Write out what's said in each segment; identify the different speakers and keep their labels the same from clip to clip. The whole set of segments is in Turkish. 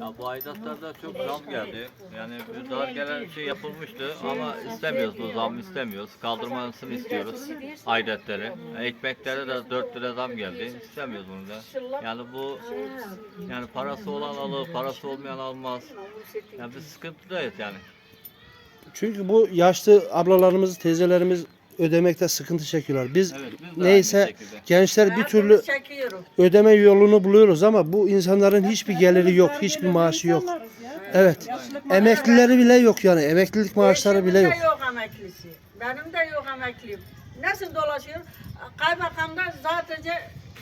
Speaker 1: Ya bu aidatlarda çok zam geldi. Yani bir daha gelen şey yapılmıştı ama istemiyoruz bu zam istemiyoruz. Kaldırmasını istiyoruz aidatları. Ekmeklere de 4 lira zam geldi. İstemiyoruz bunu da. Yani bu yani parası olan alır, parası olmayan almaz. Yani biz sıkıntıdayız yani.
Speaker 2: Çünkü bu yaşlı ablalarımız, teyzelerimiz ödemekte sıkıntı çekiyorlar. Biz
Speaker 1: Evet, biz
Speaker 2: neyse gençler bir türlü
Speaker 3: çekiyorum.
Speaker 2: ödeme yolunu buluyoruz ama bu insanların hiçbir geliri yok, hiçbir maaşı yok. Evet. Emeklileri bile yok yani. Emeklilik maaşları bile yok.
Speaker 3: Eşimin de yok emeklisi. Benim de yok emeklim. Nasıl dolaşıyor? Kaymakamdan sadece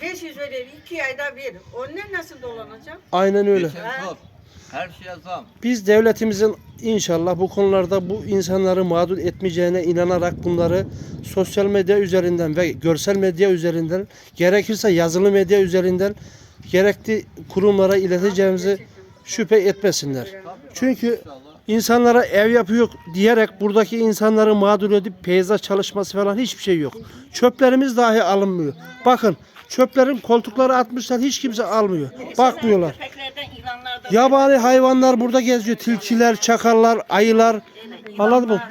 Speaker 3: 500 verir, 2 ayda bir. Onunla nasıl dolanacağım?
Speaker 2: Aynen öyle.
Speaker 1: Zor. Her şeye zam.
Speaker 2: Biz devletimizin inşallah bu konularda bu insanları mağdur etmeyeceğine inanarak bunları sosyal medya üzerinden ve görsel medya üzerinden gerekirse yazılı medya üzerinden gerekli kurumlara ileteceğimizi şüphe etmesinler. Çünkü insanlara ev yapıyor diyerek buradaki insanları mağdur edip peyzaj çalışması falan hiçbir şey yok. Çöplerimiz dahi alınmıyor. Bakın çöplerin koltukları atmışlar hiç kimse almıyor. Bakmıyorlar. Yabani hayvanlar burada geziyor. Tilkiler, çakallar, ayılar. Anladın mı?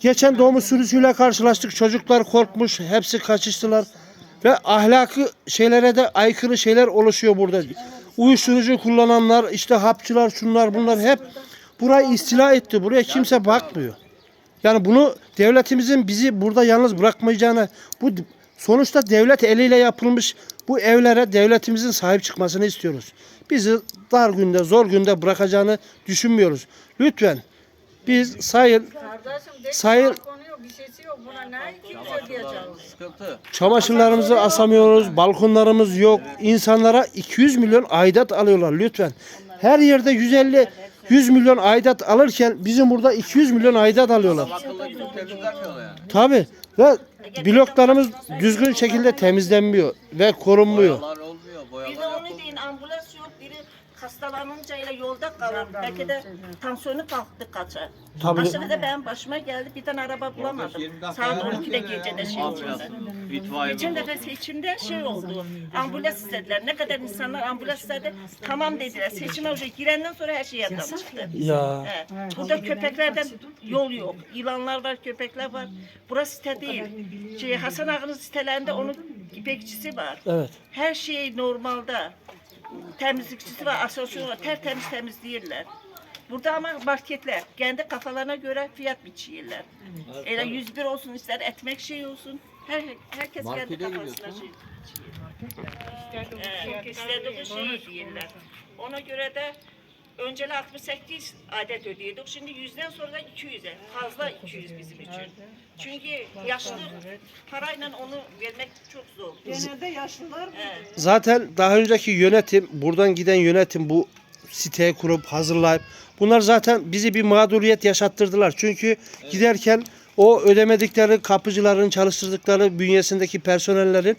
Speaker 2: Geçen domuz sürüsüyle karşılaştık. Çocuklar korkmuş. Hepsi kaçıştılar. Ve ahlakı şeylere de aykırı şeyler oluşuyor burada. Uyuşturucu kullananlar, işte hapçılar, şunlar bunlar hep burayı istila etti. Buraya kimse bakmıyor. Yani bunu devletimizin bizi burada yalnız bırakmayacağını, bu sonuçta devlet eliyle yapılmış bu evlere devletimizin sahip çıkmasını istiyoruz. Bizi dar günde, zor günde bırakacağını düşünmüyoruz. Lütfen biz
Speaker 3: ödeyeceğiz?
Speaker 1: Sıkıntı.
Speaker 2: çamaşırlarımızı asamıyoruz, balkonlarımız yok. İnsanlara 200 milyon aidat alıyorlar lütfen. Her yerde 150 100 milyon aidat alırken bizim burada 200 milyon aidat alıyorlar. Tabi ve bloklarımız düzgün şekilde temizlenmiyor ve korunmuyor.
Speaker 1: Boyalar olmuyor,
Speaker 4: Bir
Speaker 1: boyalar
Speaker 4: de onu
Speaker 1: yapılmıyor.
Speaker 4: deyin ambulans yok biri hastalanınca ile yolda kalır. Belki de tansiyonu kalktı kaça.
Speaker 2: Tabii.
Speaker 4: Aşağıda benim başıma geldi bir tane araba bulamadım.
Speaker 1: 20 dakika
Speaker 4: Saat
Speaker 1: yani.
Speaker 4: 12'de gecede şey içinde.
Speaker 1: bulundu.
Speaker 4: defa seçimde şey oldu. Ambulans istediler. Ne kadar insanlar ambulans istedi. Tamam dediler. Seçime hoca girenden sonra her şey yadan çıktı.
Speaker 2: Ya
Speaker 4: He. Burada köpeklerden yol yok. İlanlar var, köpekler var. Burası site değil. Şey, Hasan Ağa'nın sitelerinde onun bekçisi var.
Speaker 2: evet.
Speaker 4: Her şey normalde. Temizlikçisi var, asansörü var. Tertemiz temizleyirler. Burada ama marketler kendi kafalarına göre fiyat biçiyorlar. Öyle 101 olsun ister ekmek şey olsun. Her, herkes kendi
Speaker 1: Markete
Speaker 4: kafasına
Speaker 1: gidiyorsun.
Speaker 4: şey biçiyor. İstediği şeyi diyorlar. Ona göre de önceli 68 adet ödüyorduk. Şimdi yüzden sonra da 200'e. Fazla 200 bizim için. Çünkü yaşlı parayla onu vermek çok zor.
Speaker 3: Genelde yaşlılar
Speaker 4: Evet.
Speaker 2: Zaten daha önceki yönetim, buradan giden yönetim bu siteyi kurup hazırlayıp bunlar zaten bizi bir mağduriyet yaşattırdılar. Çünkü giderken o ödemedikleri kapıcıların çalıştırdıkları bünyesindeki personellerin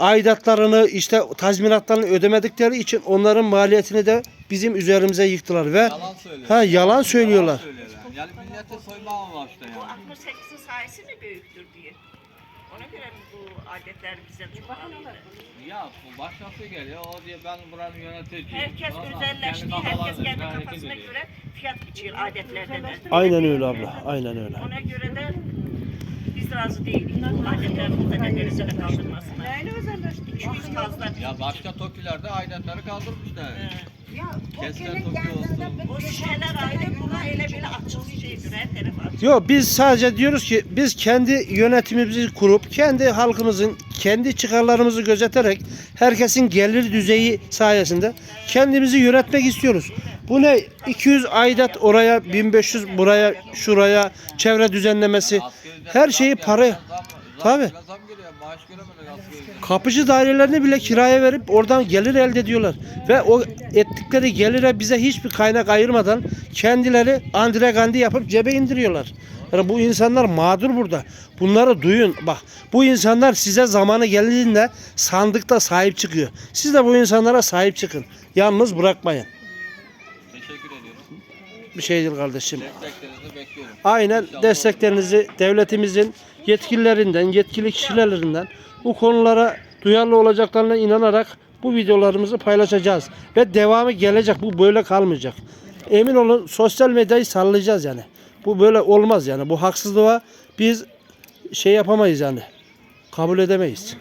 Speaker 2: aidatlarını işte tazminatlarını ödemedikleri için onların maliyetini de bizim üzerimize yıktılar ve
Speaker 1: Yalan
Speaker 2: ha yalan söylüyorlar.
Speaker 1: söylüyorlar. Yani millete soyma amaçlı
Speaker 4: Bu
Speaker 1: yani.
Speaker 4: 68'in sayısı mı büyüktür diye. Ona göre mi bu adetler bize çok alıyorlar?
Speaker 1: Ya bu başkası geliyor o diye ben buranın yöneticiyim.
Speaker 4: Herkes
Speaker 1: Tamam,
Speaker 4: özelleşti, herkes
Speaker 1: kafalarına
Speaker 4: kendi
Speaker 1: göre
Speaker 4: kafasına göre fiyat biçiyor adetlerde de.
Speaker 2: Aynen öyle abla. Aynen öyle.
Speaker 4: Ona göre de biz razı değiliz bu adetlerin de derecede kaldırmasına.
Speaker 3: neyle özelleşti?
Speaker 4: 200 fazla.
Speaker 1: Ya başka tokilerde aidatları kaldırmışlar.
Speaker 3: Ya
Speaker 1: Kesler toki olsun.
Speaker 4: O siteler ayrı, buna öyle böyle açık şeydir, her taraf açık.
Speaker 2: Yok biz sadece diyoruz ki biz kendi yönetimimizi kurup kendi halkımızın kendi çıkarlarımızı gözeterek herkesin gelir düzeyi sayesinde kendimizi yönetmek istiyoruz. Bu ne? 200 aidat oraya, 1500 buraya, şuraya, çevre düzenlemesi. Her şeyi
Speaker 1: zam-
Speaker 2: Tabii. Kapıcı dairelerini bile kiraya verip oradan gelir elde ediyorlar. Ve o ettikleri gelire bize hiçbir kaynak ayırmadan kendileri andregandi yapıp cebe indiriyorlar. Yani bu insanlar mağdur burada. Bunları duyun. Bak bu insanlar size zamanı geldiğinde sandıkta sahip çıkıyor. Siz de bu insanlara sahip çıkın. Yalnız bırakmayın. Bir şey değil kardeşim.
Speaker 1: Desteklerinizi bekliyorum.
Speaker 2: Aynen
Speaker 1: İnşallah
Speaker 2: desteklerinizi devletimizin yetkililerinden, yetkili kişilerinden bu konulara duyarlı olacaklarına inanarak bu videolarımızı paylaşacağız. Ve devamı gelecek. Bu böyle kalmayacak. Emin olun sosyal medyayı sallayacağız yani. Bu böyle olmaz yani. Bu haksızlığa biz şey yapamayız yani. Kabul edemeyiz.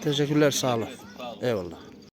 Speaker 2: Teşekkürler sağ olun. Eyvallah.